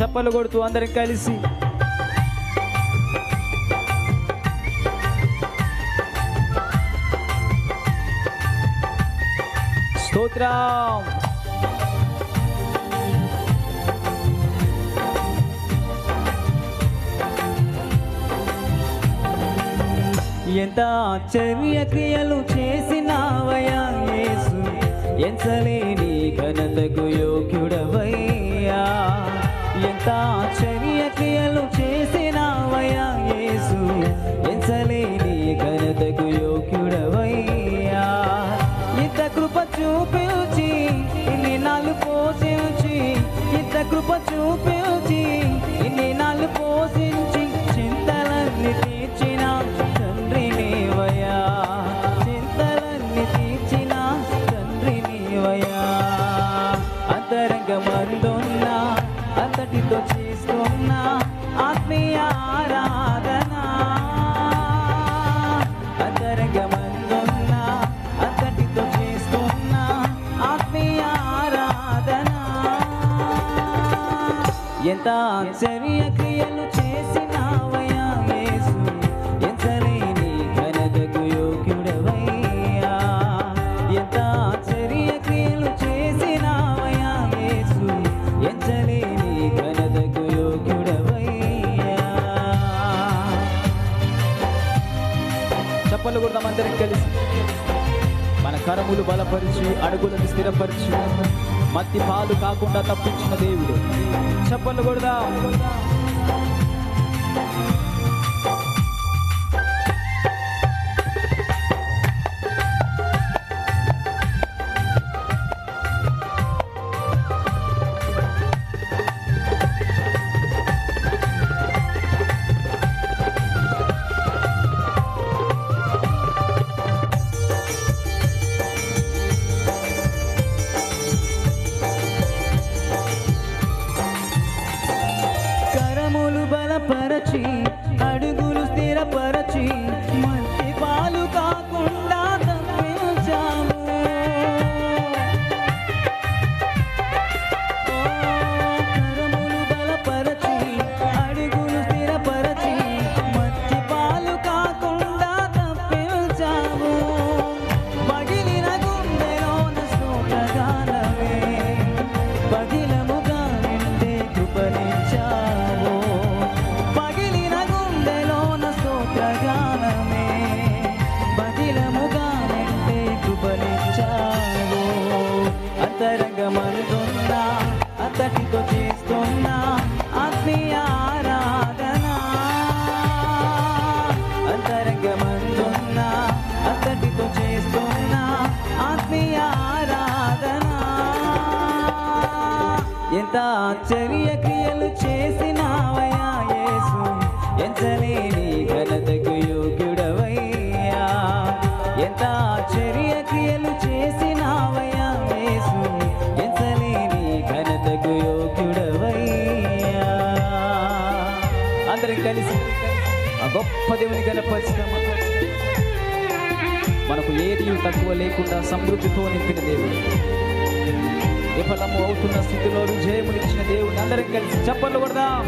చప్పలు కొడుతూ అందరం కలిసి. స్తోత్రం. ఎంత ఆశ్చర్య క్రియలు చేసినావయా యేసు ఎంచలేని ఘనతకు యోగ్యుడవయ్యా. ఎంత ఆశ్చర్య క్రియలు చేసినావయ్యా యేసు. ఎంచలేని ఘనతకు యోగ్యుడవయ్యా. ఇంత కృప చూపించి ఇన్ని నాలు పోషించి ఇంత కృప చూపించి ఇన్ని నాలు పోషించి చింతలన్నీ తీర్చిన తండ్రి నీవయా చింతలన్నీ తీర్చిన తండ్రి నీవయా అంతరంగమందున్న ఎంత ఆశ్చర్య క్రియలు చేసినావయ్యా యేసు. ఎంతలేని ఘనతకు యోగ్యుడవయ్యా. ఎంత ఆశ్చర్య క్రియలు చేసినావయ్యా యేసు. ఎంతలేని ఘనతకు యోగ్యుడవయ్యా. చప్పలు కొడదాం అందరం కలిసి. మన కరములు బలపరిచి అడుగులను స్థిరపరిచి. మత్తి పాలు కాకుండా తప్పించిన దేవుడు. చప్పలు కొడదాం? బలపరచి అడుగులు స్థిరపరచి మట్టి పాలు కాకుండా తప్పించాము. కరములు బలపరచి అడుగులు స్థిరపరచి మట్టి పాలు కాకుండా తప్పించాము. పగిలిన గుండెలోన స్తోత్రగానమే అంతటితో చేస్తున్న ఆత్మీయ ఆరాధన. అంతరంగమందున్న అంతటితో చేస్తున్న ఆత్మీయ ఆరాధన. ఎంత ఆశ్చర్య క్రియలు చేసి గొప్ప దేవుని గణపరిచినామా? మనకు ఏది తక్కువ లేకుండా సమృద్ధితో నింపిన దేవుడు. విఫలము అవుతున్న స్థితిలో విజయమునిచ్చిన దేవుడు అందరం కలిసి చప్పట్లు కొడదాం.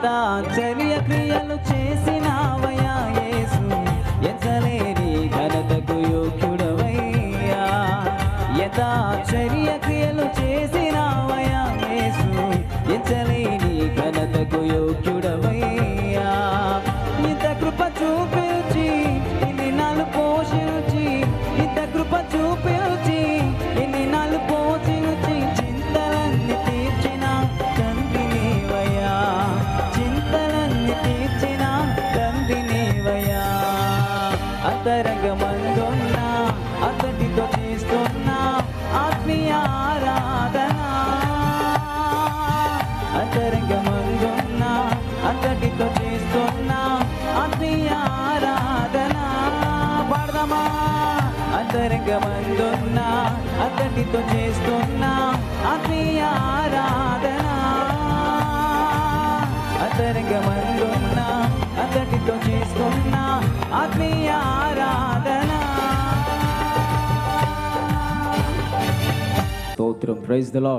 ఎంత ఆశ్చర్య క్రియలు చేసినావయ్యా యేసు. ఎంచలేని ఘనతకు యోగ్యుడవయ్యా. ఎంత ఆశ్చర్య క్రియలు చేసినావయ్యా యేసు. ఎంచలేని ఘనతకు యోగ్యుడవయ్యా. అంతరంగమందున్నా అతనితో చేస్తున్నా ఆత్మీయ ఆరాధన. అంతరంగమందున్నా అతనితో చేస్తున్నా ఆత్మీయ ఆరాధన. స్తోత్రం ప్రైజ్ ద లార్డ్.